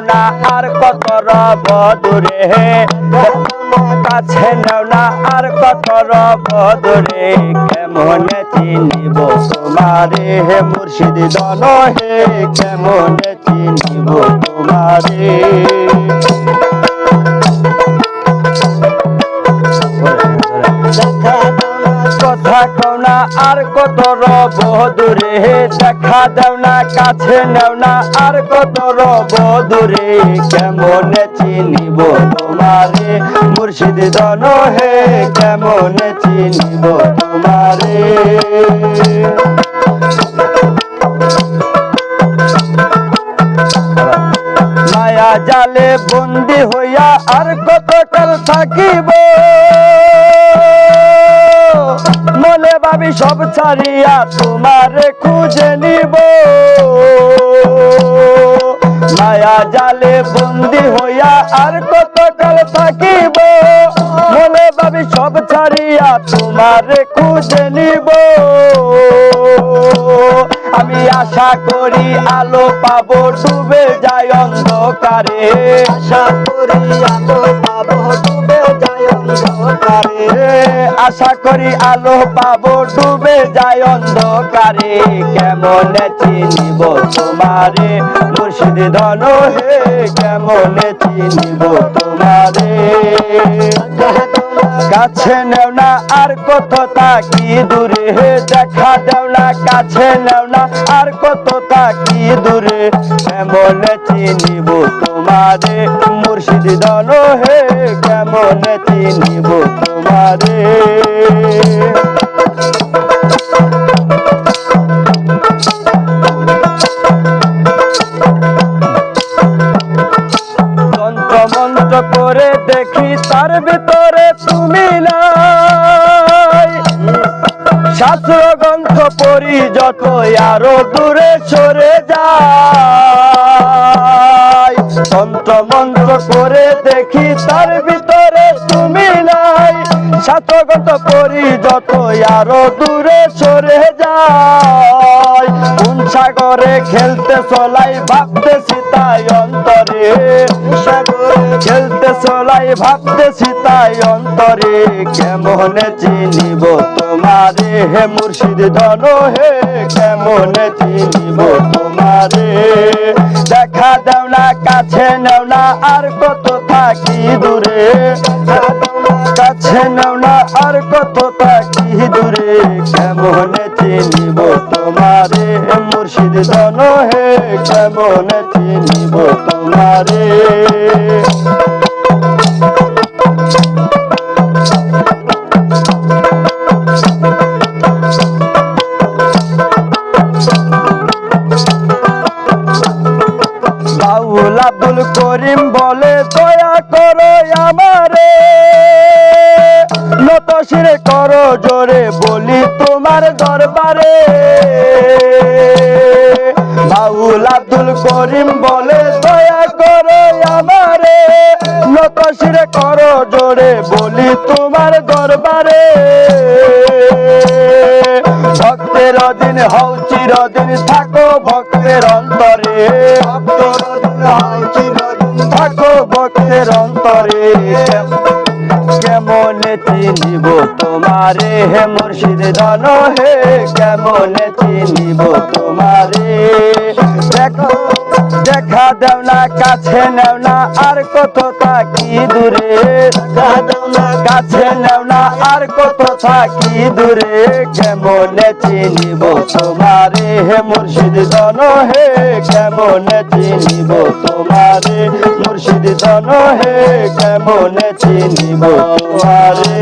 না আর কত রব দূরে। কাছে নাও না আর কত রব দূরে। কেমন চিনিব তোমারে হে মুর্শিদ দন, হে কেমন চিনিব তোমারে? আর কত রব দূরে, দেখা দাও না, কাছে নেও না। আর কত রব দূরে, কেমন চিনিব তোমারে? মুর্শিদ দন হে, কেমন চিনিব তোমারে? মায়া জালে বন্দি হইয়া আর কত কাল থাকিব? মনে ভাবি সব ছাড়িয়া তোমারে খুঁজে নিব। মায়া জালে বন্দি হইয়া আর কত কাল থাকিব। মনে ভাবি সব ছাড়িয়া তোমারে খুঁজে নিব। আমি আশা করি আলো পাবো, ডুবে যায় অন্ধকারে। আশা করি আলো পাবো ডুবে অন্ধকারে। আশা করি আলো পাবো, ডুবে যায় অন্ধকারে। কেমন চিনিব তোমারে? মুর্শিদ ধন হে, কেমন চিনিব তোমারে? কাছে নেও না আর কত তাকি দূরে দেখা দেও না। কাছে নেও না আর কত তাকি দূরে কেমন চিনিব তোমারে? মুর্শিদ দল হে, কেমন চিনিব তোমারে? দেখি তার ভিতরে তুমি শাস্ত্র গ্রন্থ পড়ি যত আরও দূরে সরে যায় তন্ত্র মন্ত্র করে দেখি তার ভিতরে তুমি নাই। শাস্ত্র গ্রন্থ পড়ি যত আরও দূরে সরে যায় সাগরে খেলতে চলাই ভাবতেছি তাই অন্তরে। সাগরে খেলতে চলাই ভাবতেছি তাই অন্তরে। কেমন চিনিব তোমারে? হে মুর্শিদ ধন, হে কেমন চিনিব তোমারে? দেখা দেও না, কাছে নেও না, আর কত থাকি দূরে। কাছে নেও না, আর কত থাকি দূরে। কেমন চিনিব তোমারে? মুর্শিদ ধন, হে কেমন চিনিব তোমারে? বাউল আব্দুল করিম বলে, দয়া করো আমারে। নত শিরে তোমার দরবারে। বাউল আব্দুল করিম বলে, দয়া করো আমারে নত শিরে করো জোরে, বলি তোমার দরবারে। ভক্তের অধীন হও, চিরদিন থাকো ভক্তের অন্তরে। থাকো ভক্তের অন্তরে। চিনিব তোমারে? হে মুর্শিদ ধন হে, কেমন চিনিব তোমারে? দেখো, দেখা দেও না, কাছে নেও না, আর কত দূরে? দেখা দেও না, কাছে নেও না আর কত থাকি দূরে, কেমন চিনিব তোমারে? হে মুর্শিদ ধন হে কেমন চিনিব তোমারে? মুর্শিদ ধন হে কেমন চিনিব তোমারে?